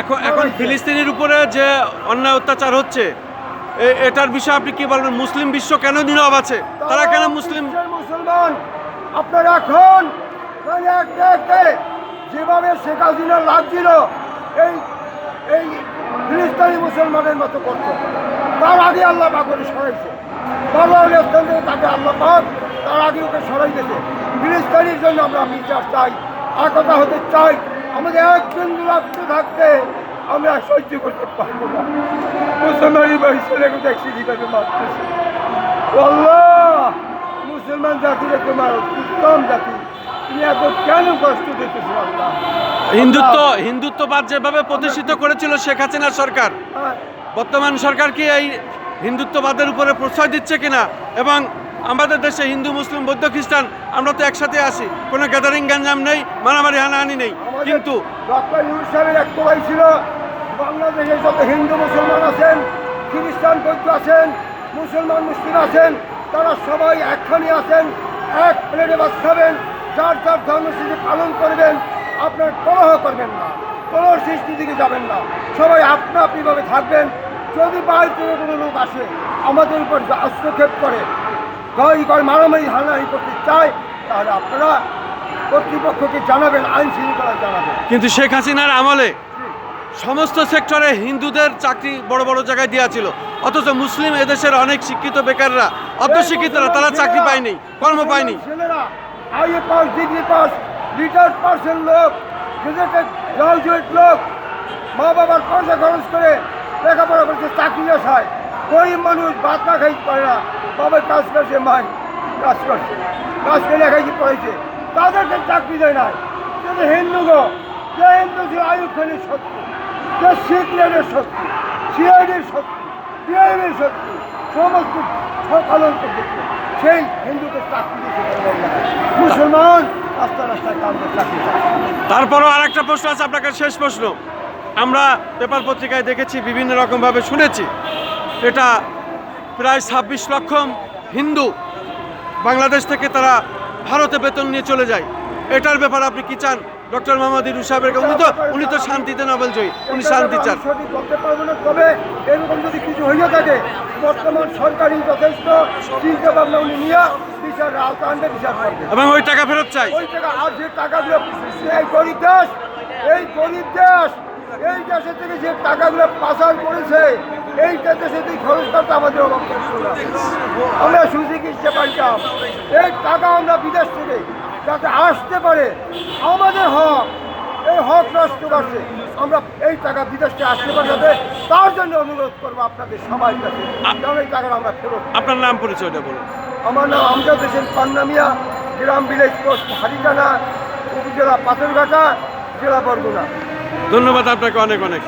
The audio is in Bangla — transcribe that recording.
এখন এখন ফিলিস্তিনের উপরে যে অন্যায় অত্যাচার হচ্ছে এটার বিষয়ে আপনি কি বলবেন? মুসলিম বিশ্ব কেন নীরব আছে? তারা কেন মুসলিম মুসলমান। আপনারা এখন যেভাবে শেখ হাসিনা লাগছিল এই এই ফিলিস্তানি মুসলমানের মতো করত। তার আগে আল্লাহ পাক ওকে সরাইছে। বাবা স্থান থেকে তাকে আল্লাহ পাক তার আগে ওকে সরাই গেছে ফিলিস্তানির জন্য আমরা বিচার চাই একতা হতে চাই। আমাদের এক বিন্দু রাখতে থাকতে আমরা সহ্য করতে পারব না। মুসলমানি দেখছি কীভাবে মারতেছে। মুসলমান জাতিরে তোমার উত্তম জাতি। তুমি এত কেন কষ্ট দিতেছো আল্লাহ? হিন্দুত্ব হিন্দুত্ববাদ যেভাবে প্রতিষ্ঠিত করেছিল শেখ হাসিনা সরকার হ্যাঁ, বর্তমান সরকার কি এই হিন্দুত্ববাদের উপরে প্রশ্রয় দিচ্ছে কিনা? এবং আমাদের দেশে হিন্দু মুসলিম বৌদ্ধ খ্রিস্টান আমরা তো একসাথে আছি। কোনো গ্যাদারিং গ্যাঞ্জাম নেই মারামারি হানাহানি নেই। কিন্তু ডক্টর সাহেবের এক ছিল বাংলাদেশে যত হিন্দু মুসলমান আছেন খ্রিস্টান বৌদ্ধ আছেন মুসলমান মুসলিম আছেন তারা সবাই একখানি আছেন এক প্লেটে ভাত খাবেন যার যার ধর্মসূচি পালন করবেন আপনার কলহ করবেন না কলহ সৃষ্টি দিকে যাবেন না সবাই আপনা আপনিভাবে থাকবেন যদি বাইরে থেকে কোনো লোক আসে আমাদের উপর হস্তক্ষেপ করে করে মারামারি হানাহানি করতে চায় তাহলে আপনারা কর্তৃপক্ষকে জানাবেন আইন শৃঙ্খলা জানাবেন। কিন্তু শেখ হাসিনার আমলে সমস্ত সেক্টরে হিন্দুদের চাকরি বড় বড় জায়গায় দেওয়া ছিল অথচ মুসলিম এদেশের অনেক শিক্ষিত বেকাররা অর্ধশিক্ষিতরা তারা চাকরি পায়নি কর্ম পায়নি। ছেলেরা IA pass degree pass retired percent লোক গ্রাজুয়েট লোক মা বাবার পয়সা খরচ করে লেখাপড়া করছে চাকরি আসায় গরিব মানুষ ভাত না খাইতে পারে না বাবার কাজ করছে মাই কাজ করছে। কাজ করে লেখাইতে পড়েছে তাদেরকে চাকরি দেয় নাই। কিন্তু হিন্দু গো, যে হিন্দু ছিল আয়ুব খানের শক্তি যে শিখলেনের শক্তি সিআইডির শক্তি পিআইবির শক্তি সমস্ত সকালন করছে সেই হিন্দুকে চাকরি মুসলমান রাস্তা রাস্তায় কাউকে চাকরি তারপরও আর একটা প্রশ্ন আছে আপনার কাছে শেষ প্রশ্ন। আমরা পেপার পত্রিকায় দেখেছি, বিভিন্ন রকমভাবে শুনেছি। এটা প্রায় ছাব্বিশ লক্ষ হিন্দু বাংলাদেশ থেকে তারা ভারতে বেতন নিয়ে চলে যায়। এটার ব্যাপারে আপনি কি চান? ডক্টর মোহাম্মদ ইরু সাহেবের উনি তো উনি তো শান্তিতে নোবেল জয়ী উনি শান্তি চান। সঠিক বলতে পারব না তবে এরকম যদি কিছু হয়ে থাকে বর্তমান সরকারি যথেষ্ট চিন্তা ভাবনা উনি নিয়ে বিচার আওতা বিচার করবে। এবং ওই টাকা ফেরত চাই। ওই টাকা আর যে টাকাগুলো এই গরিব দেশ এই গরিব দেশ এই দেশে থেকে যে টাকাগুলো পাচার করেছে এই দেশে খরচ করতে আমাদের অভাব আমরা সুচিকিৎসা পাইতাম এই টাকা আমরা বিদেশ থেকে যাতে আসতে পারে আমাদের হক এই হক নষ্ট করছে। আমরা এই টাকা বিদেশ আসতে পারে তার জন্য অনুরোধ করব আপনাদের সবাই কাছে। কারণ এই টাকাটা আমরা ফেরত আপনার নাম পরিচয়টা বলুন। আমার নাম আমজাদ হোসেন পান্নামিয়া গ্রাম ভিলেজ পোস্ট হারিটানা উপজেলা পাথরঘাটা জেলা বরগুনা। ধন্যবাদ আপনাকে অনেক অনেক।